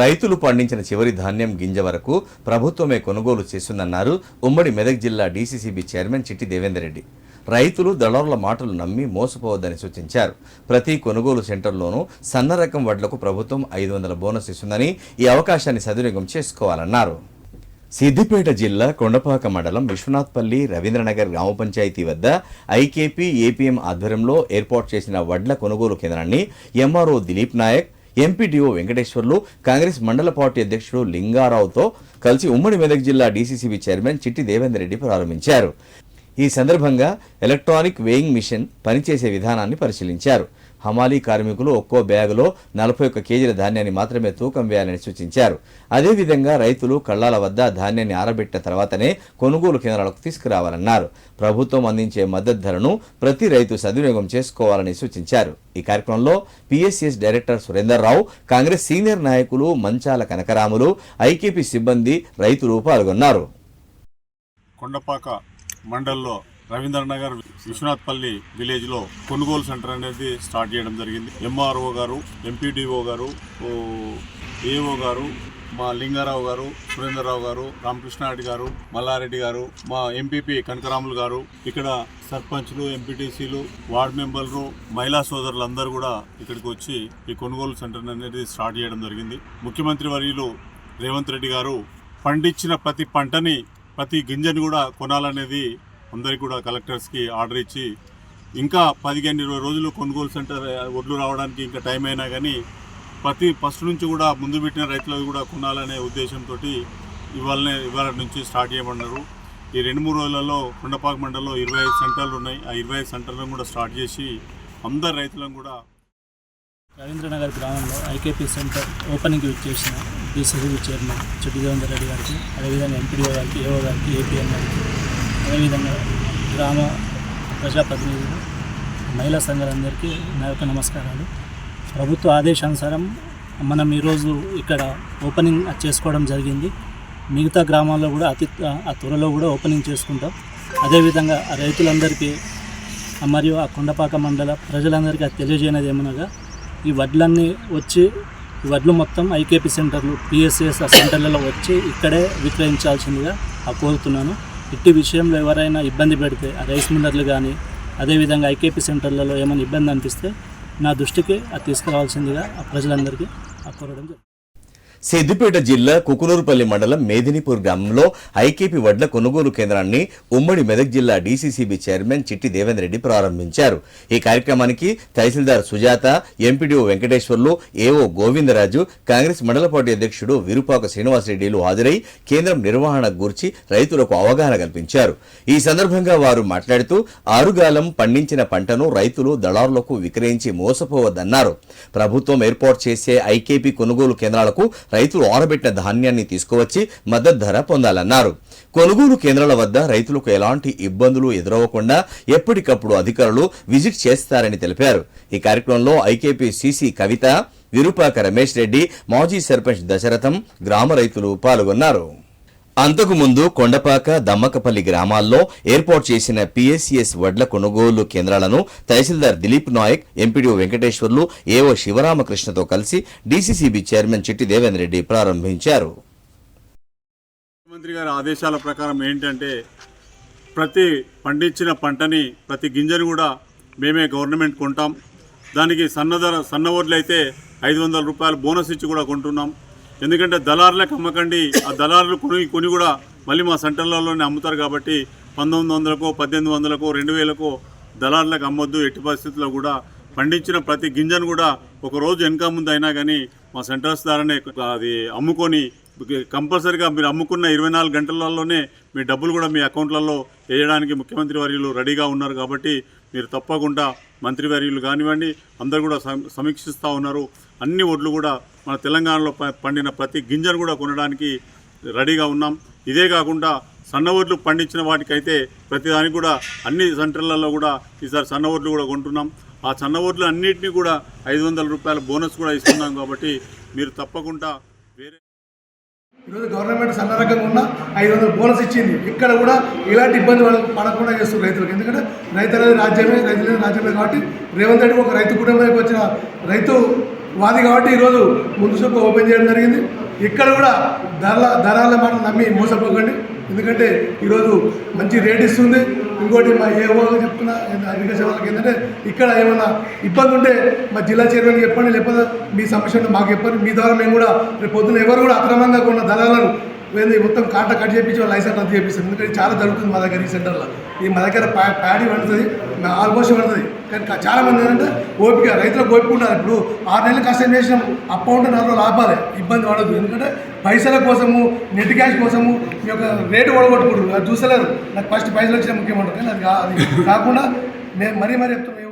రైతులు పండించిన చివరి ధాన్యం గింజ వరకు ప్రభుత్వమే కొనుగోలు చేస్తుందన్నారు ఉమ్మడి మెదక్ జిల్లా డీసీసీబీ చైర్మన్ చిట్టి దేవేందర్ రెడ్డి రైతులు దళారుల మాటలు నమ్మి మోసపోవద్దని సూచించారు. ప్రతి కొనుగోలు సెంటర్లోనూ సన్న రకం వడ్లకు ప్రభుత్వం ఐదు వందల బోనస్ ఇస్తుందని ఈ అవకాశాన్ని సద్వినియోగం చేసుకోవాలన్నారు. సిద్దిపేట జిల్లా కొండపాక మండలం విశ్వనాథ్పల్లి రవీంద్రనగర్ గ్రామ పంచాయతీ వద్ద ఐకేపీ ఏపీఎం ఆధ్వర్యంలో ఏర్పాటు చేసిన వడ్ల కొనుగోలు కేంద్రాన్ని ఎంఆర్ఓ దిలీప్ నాయక్ ఎంపీడీఓ వెంకటేశ్వర్లు కాంగ్రెస్ మండల పార్టీ అధ్యక్షుడు లింగారావుతో కలిసి ఉమ్మడి మెదక్ జిల్లా డీసీసీబీ చైర్మన్ చిట్టి దేవేందర్ రెడ్డి ప్రారంభించారు. ఈ సందర్భంగా ఎలక్ట్రానిక్ వేయింగ్ మిషన్ పనిచేసే విధానాన్ని పరిశీలించారు. హమాలీ కార్మికులు ఒక్కో బ్యాగులో నలభై ఒక్క కేజీల ధాన్యాన్ని మాత్రమే తూకం వేయాలని సూచించారు. అదేవిధంగా రైతులు కళ్ళాల వద్ద ధాన్యాన్ని ఆరబెట్టిన తర్వాతనే కొనుగోలు కేంద్రాలకు తీసుకురావాలన్నారు. ప్రభుత్వం అందించే మద్దతు ధరను ప్రతి రైతు సద్వినియోగం చేసుకోవాలని సూచించారు. ఈ కార్యక్రమంలో PSCS director Surender Rao Congress senior నాయకులు మంచాల కనకరాములు ఐకేపీ సిబ్బంది రైతులు పాల్గొన్నారు. కొండపాక మండల్లో రవీంద్రనగర్ విశ్వనాథ్పల్లి విలేజ్లో కొనుగోలు సెంటర్ అనేది స్టార్ట్ చేయడం జరిగింది. ఎంఆర్ఓ గారు ఎంపీడీఓ గారు ఏఓ గారు మా లింగారావు గారు సురేంద్రరావు గారు రామకృష్ణారెడ్డి గారు మల్లారెడ్డి గారు మా ఎంపీపీ కనకరాములు గారు ఇక్కడ సర్పంచ్లు ఎంపీటీసీలు వార్డు మెంబర్లు మహిళా సోదరులందరూ కూడా ఇక్కడికి వచ్చి ఈ కొనుగోలు సెంటర్ అనేది స్టార్ట్ చేయడం జరిగింది. ముఖ్యమంత్రి వర్యులు రేవంత్ రెడ్డి గారు పండించిన ప్రతి పంటని ప్రతి గింజని కూడా కొనాలనేది అందరికీ కూడా కలెక్టర్స్కి ఆర్డర్ ఇచ్చి ఇంకా పదిహేను ఇరవై రోజులు కొనుగోలు సెంటర్ ఒడ్లు రావడానికి ఇంకా టైం అయినా కానీ ప్రతి ఫస్ట్ నుంచి కూడా ముందు పెట్టిన రైతులకు కూడా కొనాలనే ఉద్దేశంతో ఇవాళనే ఇవాళ నుంచి స్టార్ట్ చేయమన్నారు. ఈ రెండు మూడు రోజులలో కొండపాక మండలంలో ఇరవై ఐదు సెంటర్లు ఉన్నాయి. ఆ ఇరవై ఐదు సెంటర్లను కూడా స్టార్ట్ చేసి అందరు రైతులను కూడా రవీంద్రనగర్ గ్రామంలో ఐకేపీ సెంటర్ ఓపెనింగ్కి ఇచ్చేసిన డీసీసీబీ చైర్మన్ చెట్టు రెడ్డి గారికి అదేవిధంగా ఎంపీడీఓ గారికి ఏఓ గారికి ఏపీఎం గారికి అదేవిధంగా గ్రామ ప్రజాప్రతినిధులు మహిళా సంఘాలందరికీ నా యొక్క నమస్కారాలు. ప్రభుత్వ ఆదేశానుసారం మనం ఈరోజు ఇక్కడ ఓపెనింగ్ చేసుకోవడం జరిగింది. మిగతా గ్రామాల్లో కూడా అతి ఆ త్వరలో కూడా ఓపెనింగ్ చేసుకుంటాం. అదేవిధంగా రైతులందరికీ మరియు ఆ కొండపాక మండల ప్రజలందరికీ అది తెలియజేయనది ఏమనగా ఈ వడ్లన్నీ వచ్చి ఈ వడ్లు మొత్తం ఐకేపీ సెంటర్లు పిఎస్ఎస్ సెంటర్లలో వచ్చి ఇక్కడే విక్రయించాల్సిందిగా ఆ కోరుతున్నాను. ఇట్టి విషయంలో ఎవరైనా ఇబ్బంది పెడితే ఆ రైస్ మిల్లర్లు కానీ అదేవిధంగా ఐకేపీ సెంటర్లలో ఏమైనా ఇబ్బంది అనిపిస్తే నా దృష్టికి అది తీసుకురావాల్సిందిగా ఆ ప్రజలందరికీ ఆ కోరడం జరుగుతుంది. సిద్దిపేట జిల్లా కుకునూరుపల్లి మండలం మేదినిపూర్ గ్రామంలో ఐకేపీ వడ్ల కొనుగోలు కేంద్రాన్ని ఉమ్మడి మెదక్ జిల్లా డీసీసీబీ చైర్మన్ చిట్టి దేవేందర్ రెడ్డి ప్రారంభించారు. ఈ కార్యక్రమానికి తహసీల్దార్ సుజాత ఎంపీడీఓ వెంకటేశ్వర్లు ఏఓ గోవిందరాజు కాంగ్రెస్ మండల పార్టీ అధ్యక్షుడు విరుపాక శ్రీనివాసరెడ్డిలు హాజరై కేంద్రం నిర్వహణ గూర్చి రైతులకు అవగాహన కల్పించారు. ఈ సందర్భంగా వారు మాట్లాడుతూ ఆరుగాలం పండించిన పంటను రైతులు దళారులకు విక్రయించి మోసపోవద్దన్నారు. ప్రభుత్వం ఏర్పాటు చేసే ఐకేపీ కొనుగోలు కేంద్రాలకు రైతులు ఆరబెట్టిన ధాన్యాన్ని తీసుకువచ్చి మద్దతు ధర పొందాలన్నారు. కొనుగోలు కేంద్రాల వద్ద రైతులకు ఎలాంటి ఇబ్బందులు ఎదురవ్వకుండా ఎప్పటికప్పుడు అధికారులు విజిట్ చేస్తారని తెలిపారు. ఈ కార్యక్రమంలో ఐకేపీ సీసీ కవిత విరూపాక రమేష్ రెడ్డి మాజీ సర్పంచ్ దశరథం గ్రామ రైతులు పాల్గొన్నారు. అంతకుముందు కొండపాక దమ్మకపల్లి గ్రామాల్లో ఏర్పాటు చేసిన పిఎస్సిఎస్ వడ్ల కొనుగోలు కేంద్రాలను తహసీల్దార్ దిలీప్ నాయక్ ఎంపీడీఓ వెంకటేశ్వర్లు ఏఓ శివరామకృష్ణతో కలిసి డీసీసీబీ చైర్మన్ చిట్టి దేవేందర్ రెడ్డి ప్రారంభించారు. ముఖ్యమంత్రి గారి ఆదేశాల ప్రకారం ఏంటంటే ప్రతి పండించిన పంటని ప్రతి గింజను కూడా మేమే గవర్నమెంట్ కొంటాం. దానికి సన్నధర సన్న వడ్లు అయితే ఐదు వందల రూపాయలు బోనస్ ఇచ్చి కూడా కొంటున్నాం. ఎందుకంటే దళారులకు అమ్మకండి ఆ దళారులు కొని కొని కూడా మళ్ళీ మా సెంటర్లలోనే అమ్ముతారు కాబట్టి పంతొమ్మిది వందలకో పద్దెనిమిది వందలకో రెండు వేలకో దళారులకు అమ్మొద్దు ఎట్టి పరిస్థితుల్లో కూడా పండించిన ప్రతి గింజను కూడా ఒక రోజు వెనక ముందు అయినా కానీ మా సెంటర్స్ ద్వారానే అది అమ్ముకొని కంపల్సరీగా మీరు అమ్ముకున్న ఇరవై నాలుగు గంటలలోనే మీ డబ్బులు కూడా మీ అకౌంట్లలో వేయడానికి ముఖ్యమంత్రి వర్యులు రెడీగా ఉన్నారు కాబట్టి మీరు తప్పకుండా మంత్రి వర్యులు కానివ్వండి అందరు కూడా సమ- సమీక్షిస్తూ ఉన్నారు. అన్ని ఒడ్లు కూడా మన తెలంగాణలో పండిన ప్రతి గింజను కూడా కొనడానికి రెడీగా ఉన్నాం. ఇదే కాకుండా సన్న ఒడ్లు పండించిన వాటికైతే ప్రతిదానికి కూడా అన్ని సెంటర్లలో కూడా ఈసారి సన్న ఒడ్లు కూడా కొంటున్నాం. ఆ సన్న ఒడ్లు అన్నింటినీ కూడా ఐదు వందల రూపాయల బోనస్ కూడా ఇస్తున్నాం కాబట్టి మీరు తప్పకుండా వేరే ఈరోజు గవర్నమెంట్ సన్న రకంగా ఉన్న ఐదు వందల బోనస్ ఇచ్చింది. ఇక్కడ కూడా ఇలాంటి ఇబ్బంది పడకుండా చేస్తున్నారు రైతులకు. ఎందుకంటే రైతు అనేది రాజ్యమే రైతు రాజ్యమే కాబట్టి రేవంత్ రెడ్డి ఒక రైతు కుటుంబానికి వచ్చిన రైతు వాది కాబట్టి ఈరోజు ముందు చూపు ఓపెన్ చేయడం జరిగింది. ఇక్కడ కూడా ధరల ధరల మాట నమ్మి మోసపోకండి. ఎందుకంటే ఈరోజు మంచి రేట్ ఇస్తుంది. ఇంకోటి మా ఏ ఓగా చెప్తున్నా అగ్రికల్చర్ వాళ్ళకి ఏంటంటే ఇక్కడ ఏమైనా ఇబ్బంది ఉంటే మా జిల్లా చైర్మన్ చెప్పండి లేకపోతే మీ సమస్యను మాకు చెప్పండి. మీ ద్వారా మేము కూడా రేపు పొద్దున్న ఎవరు కూడా అక్రమంగా ఉన్న దళాలను ఏంది మొత్తం కాట కట్ చేయించి వాళ్ళు లైసెన్స్ రద్దు చేపిస్తారు. ఎందుకంటే చాలా జరుగుతుంది మా దగ్గర ఈ సెంటర్లో. ఈ మా దగ్గర ప్యాడీ పడుతుంది ఆల్మోస్ట్ పడుతుంది. కానీ చాలా మంది ఏంటంటే ఓపిక రైతులకు ఓపిక ఉండాలి. ఇప్పుడు ఆరు నెలలు కష్టం చేసినాం అప్ప ఉంటే నాలుగు ఇబ్బంది పడదు ఎందుకంటే పైసల కోసము నెట్ క్యాష్ కోసము మీ యొక్క రేటు ఓడగొట్టుకుంటారు అది చూసలేరు నాకు ఫస్ట్ పైసలు వచ్చినా ముఖ్యమంటారు కానీ అది అది కాకుండా నేను మరీ మరీ చెప్తున్నాం